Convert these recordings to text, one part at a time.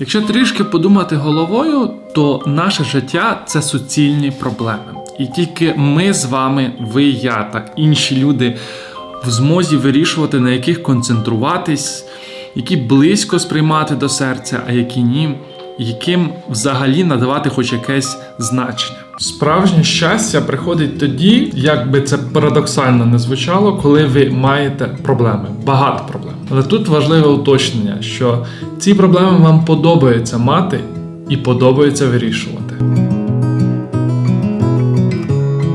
Якщо трішки подумати головою, то наше життя це суцільні проблеми. І тільки ми з вами, ви, я, так інші люди в змозі вирішувати, на яких концентруватись, які близько сприймати до серця, а які ні, яким взагалі надавати хоч якесь значення. Справжнє щастя приходить тоді, як би це парадоксально не звучало, коли ви маєте проблеми, багато проблем. Але тут важливе уточнення, що ці проблеми вам подобається мати і подобається вирішувати.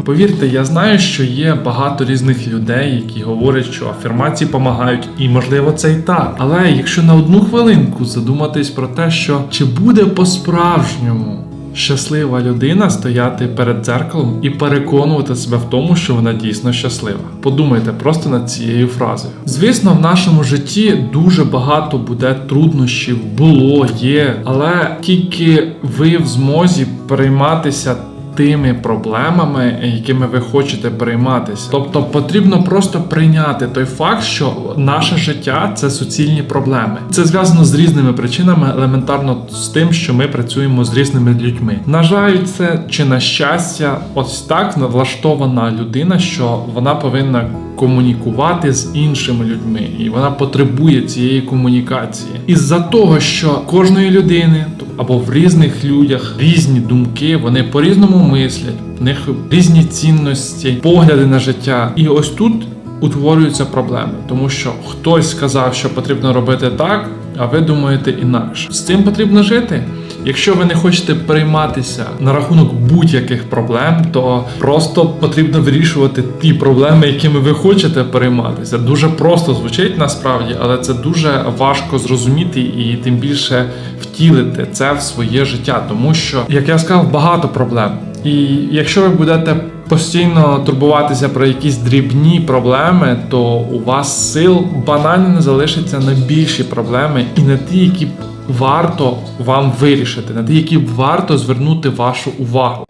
Повірте, я знаю, що є багато різних людей, які говорять, що афірмації допомагають, і можливо це і так. Але якщо на одну хвилинку задуматись про те, що чи буде по-справжньому щаслива людина стояти перед дзеркалом і переконувати себе в тому, що вона дійсно щаслива. Подумайте просто над цією фразою. Звісно, в нашому житті дуже багато буде труднощів, було, є, але тільки ви в змозі перейматися тими проблемами, якими ви хочете перейматися. Тобто потрібно просто прийняти той факт, що наше життя це суцільні проблеми. Це зв'язано з різними причинами, елементарно з тим, що ми працюємо з різними людьми. На жаль, це чи на щастя, ось так влаштована людина, що вона повинна комунікувати з іншими людьми, і вона потребує цієї комунікації. Із-за того, що кожної людини або в різних людях різні думки, вони по-різному мислять, в них різні цінності, погляди на життя. І ось тут утворюються проблеми, тому що хтось сказав, що потрібно робити так, а ви думаєте інакше. З цим потрібно жити. Якщо ви не хочете перейматися на рахунок будь-яких проблем, то просто потрібно вирішувати ті проблеми, якими ви хочете перейматися. Дуже просто звучить насправді, але це дуже важко зрозуміти і тим більше втілити це в своє життя, тому що, як я сказав, багато проблем. І якщо ви будете постійно турбуватися про якісь дрібні проблеми, то у вас сил банально не залишиться на більші проблеми і на ті, які варто вам вирішити, на які варто звернути вашу увагу.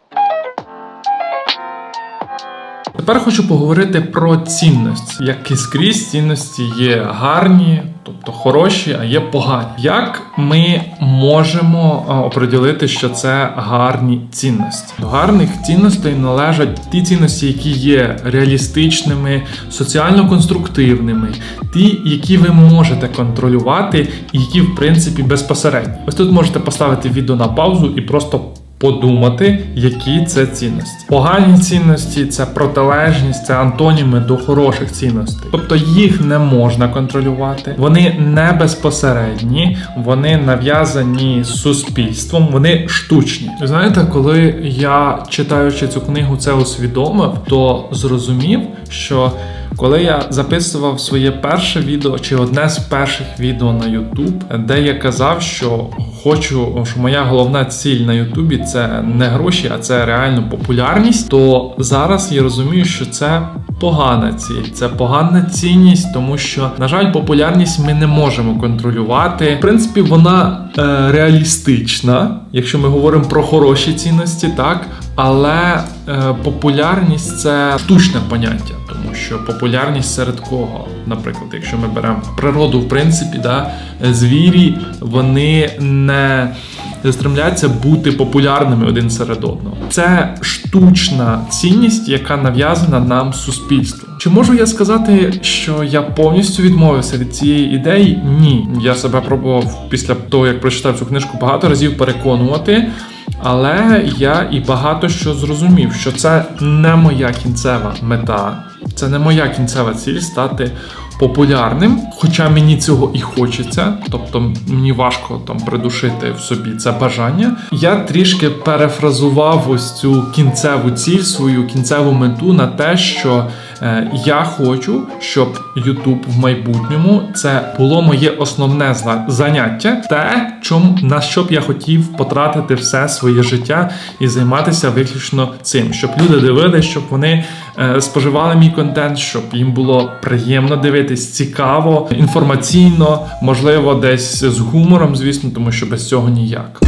Тепер хочу поговорити про цінності. Як і скрізь цінності є гарні, тобто хороші, а є погані. Як ми можемо оприділити, що це гарні цінності? До гарних цінностей належать ті цінності, які є реалістичними, соціально конструктивними, ті, які ви можете контролювати, і які в принципі безпосередні. Ось тут можете поставити відео на паузу і просто подумати, які це цінності. Погані цінності це протилежність, це антоніми до хороших цінностей. Тобто їх не можна контролювати, вони не безпосередні, вони нав'язані суспільством, вони штучні. Знаєте, коли я читаючи цю книгу, це усвідомив, то зрозумів, що коли я записував своє перше відео чи одне з перших відео на YouTube, де я казав, що хочу, що моя головна ціль на Ютубі це не гроші, а це реально популярність, то зараз я розумію, що це погана ціль, це погана цінність, тому що, на жаль, популярність ми не можемо контролювати. В принципі, вона е, реалістична, якщо ми говоримо про хороші цінності, так. Але е, популярність це штучне поняття, тому що популярність серед кого? Наприклад, якщо ми беремо природу, в принципі, да, звірі вони не стремляться бути популярними один серед одного. Це штучна цінність, яка нав'язана нам суспільством. Чи можу я сказати, що я повністю відмовився від цієї ідеї? Ні, я себе пробував після того, як прочитав цю книжку, багато разів переконувати. Але я і багато що зрозумів, що це не моя кінцева мета, це не моя кінцева ціль стати популярним, хоча мені цього і хочеться, тобто мені важко там придушити в собі це бажання. Я трішки перефразував ось цю кінцеву ціль, свою кінцеву мету на те, що е, я хочу, щоб YouTube в майбутньому це було моє основне заняття, те, чому на що б я хотів потратити все своє життя і займатися виключно цим, щоб люди дивилися, щоб вони е, споживали мій контент, щоб їм було приємно дивитись, цікаво, інформаційно, можливо, десь з гумором, звісно, тому що без цього ніяк.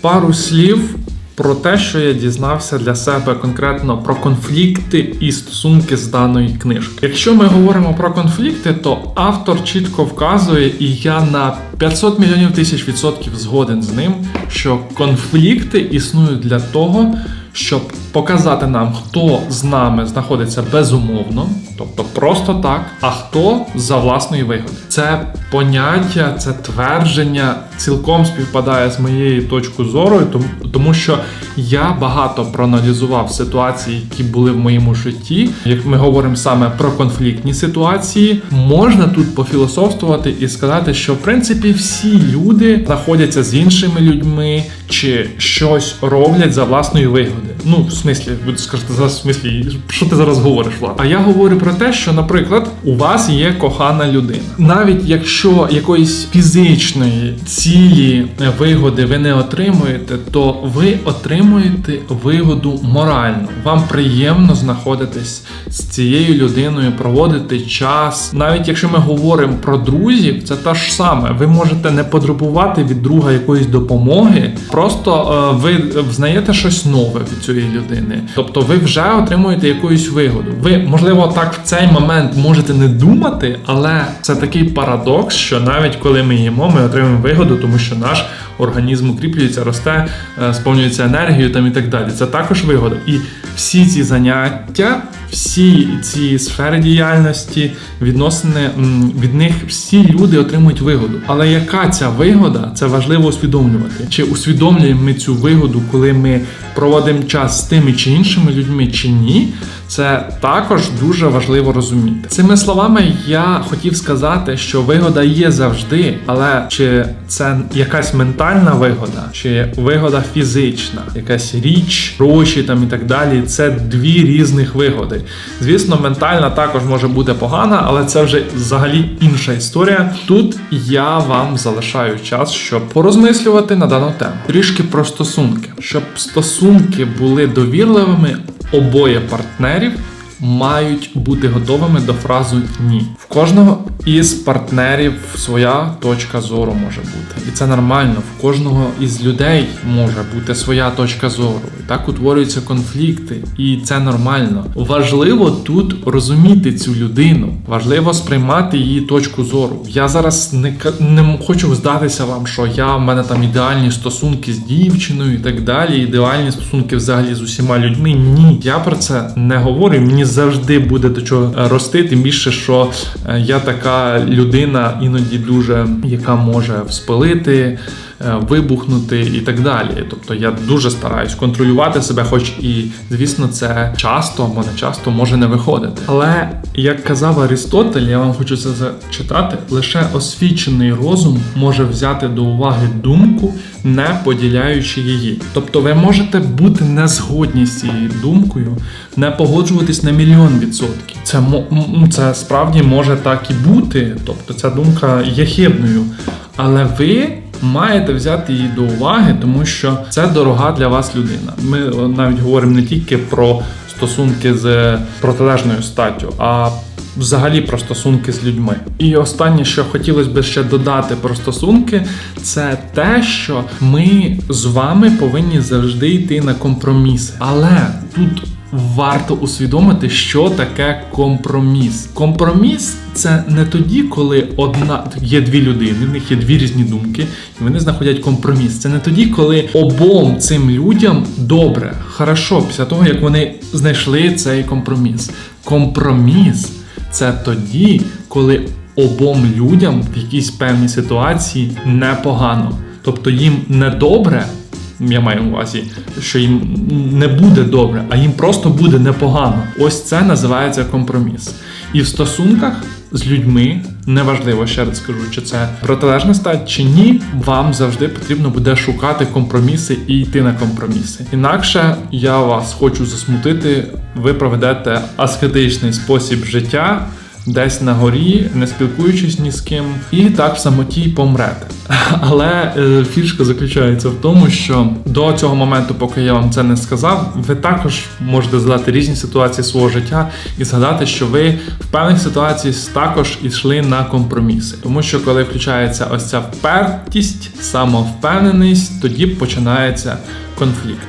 Пару слів про те, що я дізнався для себе конкретно про конфлікти і стосунки з даної книжки. Якщо ми говоримо про конфлікти, то автор чітко вказує, і я на 500 мільйонів тисяч відсотків згоден з ним, що конфлікти існують для того, щоб показати нам, хто з нами знаходиться безумовно, тобто просто так, а хто за власної вигоди. Це поняття, це твердження цілком співпадає з моєю точкою зору, тому, що я багато проаналізував ситуації, які були в моєму житті. Як ми говоримо саме про конфліктні ситуації, можна тут пофілософствувати і сказати, що в принципі всі люди знаходяться з іншими людьми чи щось роблять за власної вигоди. Ну, в смислі, ви скажете зараз в смислі, що ти зараз говориш, Влад? А я говорю про те, що, наприклад, у вас є кохана людина, навіть якщо якоїсь фізичної цілі е, вигоди ви не отримуєте, то ви отримуєте вигоду моральну. Вам приємно знаходитись з цією людиною, проводити час. Навіть якщо ми говоримо про друзів, це те ж саме. Ви можете не потребувати від друга якоїсь допомоги, просто е, ви взнаєте щось нове від цієї людини. Тобто ви вже отримуєте якусь вигоду. Ви, можливо, так в цей момент можете не думати, але це такий парадокс, що навіть коли ми їмо, ми отримуємо вигоду, тому що наш організм укріплюється, росте, е, сповнюється енергією там і так далі. Це також вигода. І всі ці заняття, всі ці сфери діяльності, відносини від них всі люди отримують вигоду. Але яка ця вигода? Це важливо усвідомлювати. Чи усвідомлюємо ми цю вигоду, коли ми проводимо час з тими чи іншими людьми, чи ні? Це також дуже важливо розуміти. Цими словами я хотів сказати, що вигода є завжди, але чи це якась ментальна вигода, чи вигода фізична, якась річ, гроші там і так далі. Це дві різних вигоди. Звісно, ментальна також може бути погана, але це вже взагалі інша історія. Тут я вам залишаю час, щоб порозмислювати на дану тему. Трішки про стосунки, щоб стосунки були довірливими обоє партнерів мають бути готовими до фразу ні. В кожного із партнерів своя точка зору може бути, і це нормально. В кожного із людей може бути своя точка зору. І так утворюються конфлікти, і це нормально. Важливо тут розуміти цю людину, важливо сприймати її точку зору. Я зараз не не хочу здатися вам, що я в мене там ідеальні стосунки з дівчиною і так далі. Ідеальні стосунки взагалі з усіма людьми. Ні, я про це не говорю. Мені завжди буде до чого е, рости. Тим більше, що е, я така людина, іноді дуже яка може вспилити. Е, Вибухнути і так далі. Тобто я дуже стараюсь контролювати себе, хоч і звісно, це часто або не часто може не виходити. Але як казав Аристотель, я вам хочу це зачитати: лише освічений розум може взяти до уваги думку, не поділяючи її. Тобто, ви можете бути не згодні з цією думкою, не погоджуватись на мільйон відсотків. Це це справді може так і бути. Тобто, ця думка є хибною, але ви. Маєте взяти її до уваги, тому що це дорога для вас людина. Ми навіть говоримо не тільки про стосунки з протилежною статтю, а взагалі про стосунки з людьми. І останнє, що хотілося б ще додати про стосунки, це те, що ми з вами повинні завжди йти на компроміси. Але тут варто усвідомити, що таке компроміс. Компроміс це не тоді, коли одна є дві людини, в них є дві різні думки, і вони знаходять компроміс. Це не тоді, коли обом цим людям добре, хорошо, після того як вони знайшли цей компроміс. Компроміс це тоді, коли обом людям в якійсь певній ситуації непогано. Тобто їм не добре, я маю на увазі, що їм не буде добре, а їм просто буде непогано. Ось це називається компроміс. І в стосунках з людьми, неважливо ще раз скажу, чи це протилежна стать чи ні, вам завжди потрібно буде шукати компроміси і йти на компроміси. Інакше я вас хочу засмутити, ви проведете аскетичний спосіб життя. Десь на горі, не спілкуючись ні з ким, і так в самоті й помрете. Але е, фішка заключається в тому, що до цього моменту, поки я вам це не сказав, ви також можете згадати різні ситуації свого життя і згадати, що ви в певних ситуаціях також йшли на компроміси. Тому що коли включається ось ця впертість, самовпевненість, тоді починається конфлікт.